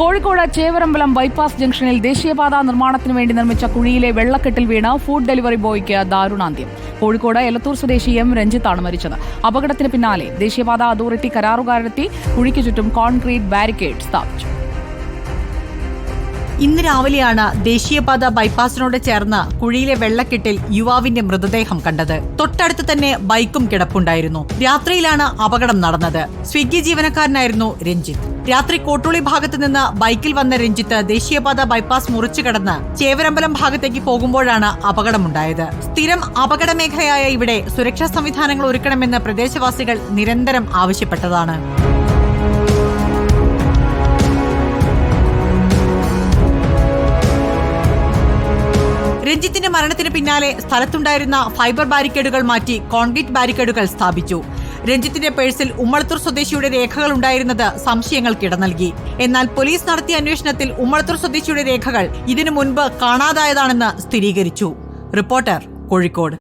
Kozhikode Chevarambalam bypass ജംഗ്ഷനിൽ ദേശീയപാത നിർമ്മാണത്തിന് വേണ്ടി നിർമ്മിച്ച കുഴിയിലെ വെള്ളക്കെട്ടിൽ വീണ ഫുഡ് ഡെലിവറി ബോയ്ക്ക് ദാരുണാന്ത്യം. കോഴിക്കോട് എലത്തൂർ സ്വദേശി എം രഞ്ജിത്താണ് മരിച്ചത്. അപകടത്തിന് പിന്നാലെ ദേശീയപാത അതോറിറ്റി കരാറുകാരെത്തി കുഴിക്ക് ചുറ്റും കോൺക്രീറ്റ് ബാരിക്കേഡ് സ്ഥാപിച്ചു. ഇന്ന് രാവിലെയാണ് ദേശീയപാത ബൈപ്പാസിനോട് ചേർന്ന കുഴിയിലെ വെള്ളക്കെട്ടിൽ യുവാവിന്റെ മൃതദേഹം കണ്ടത്. തൊട്ടടുത്ത് തന്നെ ബൈക്കും കിടപ്പുണ്ടായിരുന്നു. രാത്രിയിലാണ് അപകടം നടന്നത്. സ്വിഗ്ഗി ജീവനക്കാരനായിരുന്നു രഞ്ജിത്ത്. രാത്രി കോട്ടുളി ഭാഗത്ത് നിന്ന് ബൈക്കിൽ വന്ന രഞ്ജിത്ത് ദേശീയപാത ബൈപ്പാസ് മുറിച്ചു കടന്ന് ചേവരമ്പലം ഭാഗത്തേക്ക് പോകുമ്പോഴാണ് അപകടമുണ്ടായത്. സ്ഥിരം അപകട മേഖലയായ ഇവിടെ സുരക്ഷാ സംവിധാനങ്ങൾ ഒരുക്കണമെന്ന് പ്രദേശവാസികൾ നിരന്തരം ആവശ്യപ്പെട്ടതാണ്. രഞ്ജിത്തിന്റെ മരണത്തിന് പിന്നാലെ സ്ഥലത്തുണ്ടായിരുന്ന ഫൈബർ ബാരിക്കേഡുകൾ മാറ്റി കോൺക്രീറ്റ് ബാരിക്കേഡുകൾ സ്ഥാപിച്ചു. രഞ്ജിത്തിന്റെ പേഴ്സിൽ ഉമ്മളത്തൂർ സ്വദേശിയുടെ രേഖകൾ ഉണ്ടായിരുന്നത് സംശയങ്ങൾക്കിട നൽകി. എന്നാൽ പോലീസ് നടത്തിയ അന്വേഷണത്തിൽ ഉമ്മളത്തൂർ സ്വദേശിയുടെ രേഖകൾ ഇതിനു മുൻപ് കാണാതായതാണെന്ന് സ്ഥിരീകരിച്ചു. റിപ്പോർട്ടർ കോഴിക്കോട്.